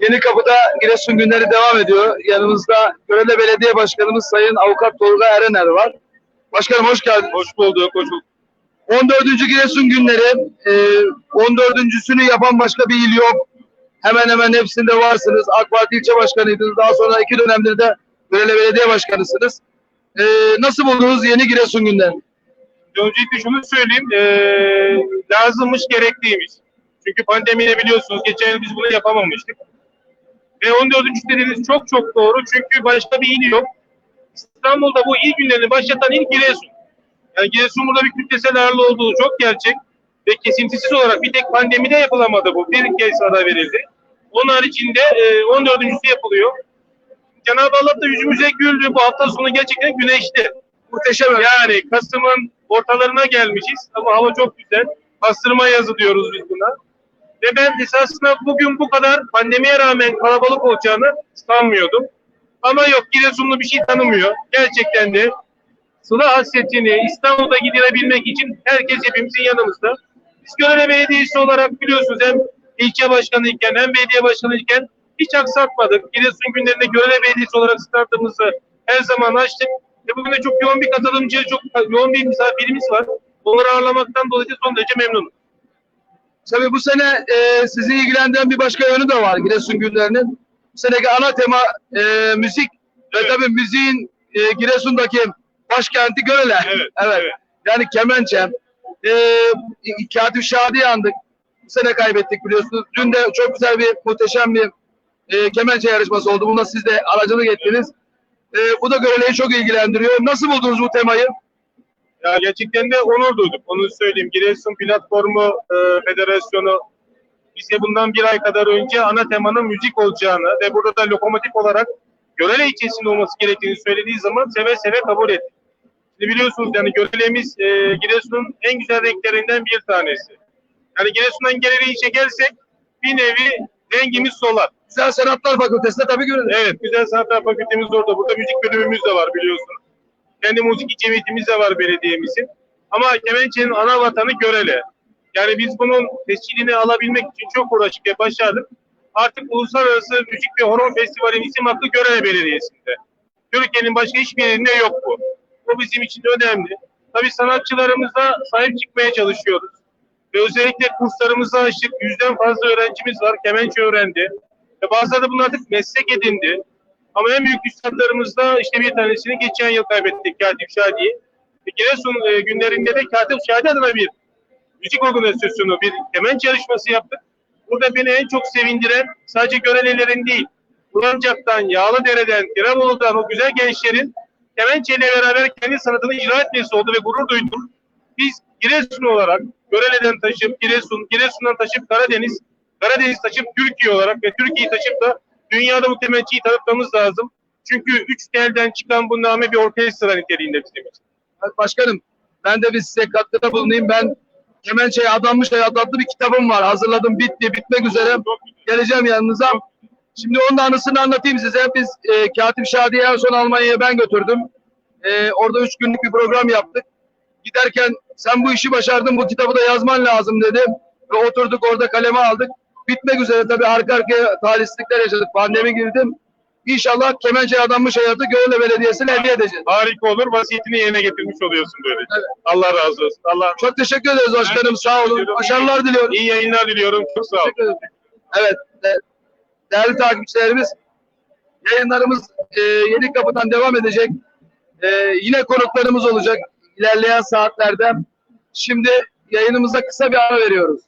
Yeni Kapı'da Giresun günleri devam ediyor. Yanımızda Görele Belediye Başkanımız Sayın Avukat Tolga Erener var. Başkanım hoş geldiniz. Hoş bulduk, hoş bulduk. 14. Giresun günleri, e, 14.sünü yapan başka bir il yok. Hemen hemen hepsinde varsınız. AK Parti ilçe başkanıydınız. Daha sonra iki dönemdir de Görele Belediye Başkanısınız. E, nasıl buldunuz yeni Giresun günlerini? Öncelikle şunu söyleyeyim, eee lazımmış, gerekliymiş. Çünkü pandemiyle biliyorsunuz, geçen yıl biz bunu yapamamıştık. Ve 14. dediğiniz çok çok doğru çünkü başka bir il yok. İstanbul'da bu il günlerini başlatan il Giresun. Yani Giresun burada bir kütlesel ağırlığı olduğu çok gerçek. Ve kesintisiz olarak bir tek pandemide yapılamadı bu. Bir kez ara verildi. Onun haricinde eee 14.sü yapılıyor. Cenab-ı Allah da yüzümüze güldü. Bu hafta sonu gerçekten güneşli. Muhteşem. Yani Kasım'ın ortalarına gelmişiz ama hava çok güzel. Pastırma yazı diyoruz biz buna. Ve ben esasında bugün bu kadar pandemiye rağmen kalabalık olacağını sanmıyordum. Ama yok Giresunlu bir şey tanımıyor. Gerçekten de Sıla hasretini İstanbul'da giderebilmek için herkes hepimizin yanımızda. Biz Görele Belediyesi olarak biliyorsunuz hem ilçe başkanıyken hem belediye başkanıyken hiç aksatmadık. Giresun günlerinde Görele Belediyesi olarak startımızı her zaman açtık. Ve bugün de çok yoğun bir katılımcı, çok yoğun bir misafirimiz var. Onları ağırlamaktan dolayı son derece memnunum. Tabii bu sene e, sizi ilgilendiren bir başka yönü de var Giresun günlerinin. Bu seneki ana tema e, müzik ve Evet. tabii müziğin e, Giresun'daki başkenti Görele. Evet, evet. Yani Kemençe. E, Katip Şadi andık. Bu sene kaybettik biliyorsunuz. Dün de çok güzel bir, muhteşem bir e, Kemençe yarışması oldu. Bunda siz de aracılık ettiniz. E, bu da Görele'yi çok ilgilendiriyor. Nasıl buldunuz bu temayı? Ya gerçekten de onur duyduk. Onu söyleyeyim. Giresun Platformu e, Federasyonu bize bundan bir ay kadar önce ana temanın müzik olacağını ve burada da lokomotif olarak Görele ilçesinde olması gerektiğini söylediği zaman seve seve kabul ettik. Şimdi biliyorsunuz yani Görele'miz e, Giresun'un en güzel renklerinden bir tanesi. Yani Giresun'dan Görele'yi çekersek bir nevi rengimiz solar. Güzel Sanatlar Fakültesi'nde tabii Görele. Evet, Güzel Sanatlar Fakültemiz orada. Burada müzik bölümümüz de var biliyorsunuz. Kendi müzik cemiyetimiz de var belediyemizin. Ama Kemençe'nin ana vatanı Görele. Yani biz bunun tescilini alabilmek için çok uğraştık ve başardık. Artık Uluslararası Müzik ve Horon Festivali'nin isim hakkı Görele Belediyesi'nde. Türkiye'nin başka hiçbir yerinde yok bu. Bu bizim için önemli. Tabii sanatçılarımıza sahip çıkmaya çalışıyoruz. Ve özellikle kurslarımızı açtık. Yüzden fazla öğrencimiz var. Kemençe öğrendi. Ve bazıları da bunu artık meslek edindi. Ama en büyük üstadlarımızda işte bir tanesini geçen yıl kaybettik Katip Şadi'yi. Giresun e, günlerinde de Katip Şadi adına bir müzik organizasyonu, bir kemençe yarışması yaptık. Burada beni en çok sevindiren sadece Görelelerin değil, Kulancak'tan, Yağlıdere'den, Tirebolu'dan o güzel gençlerin kemençeyle beraber kendi sanatını icra etmesi oldu ve gurur duydum. Biz Giresun olarak Görele'den taşıp Giresun, Giresun'dan taşıp Karadeniz, Karadeniz taşıp Türkiye olarak ve Türkiye'yi taşıp da dünyada bu kemençeyi tanıtmamız lazım. Çünkü üç telden çıkan bu name bir orkestra niteliğinde bizim için. Başkanım ben de bir size katkıda bulunayım. Ben Kemençe'ye adanmış hayat adlı bir kitabım var. Hazırladım bitti bitmek üzere. Geleceğim yanınıza. Şimdi onun anısını anlatayım size. Biz e, Katip Şadi'yi son Almanya'ya ben götürdüm. E, orada üç günlük bir program yaptık. Giderken sen bu işi başardın bu kitabı da yazman lazım dedi. Ve oturduk orada kaleme aldık. Bitmek üzere tabii arka arkaya talihsizlikler yaşadık. Pandemi girdim. İnşallah Kemençe'ye adanmış hayatı Görele Belediyesi'ne hediye edeceğiz. Harika olur. Vasiyetini yerine getirmiş oluyorsun böyle. Evet. Allah razı olsun. Allah Çok teşekkür ederiz başkanım. Sağ olun. Başarılar diliyorum. İyi yayınlar diliyorum. Çok sağ olun. Evet. de- Değerli takipçilerimiz yayınlarımız e, Yeni Kapı'dan devam edecek. E, yine konuklarımız olacak ilerleyen saatlerde. Şimdi yayınımıza kısa bir ara veriyoruz.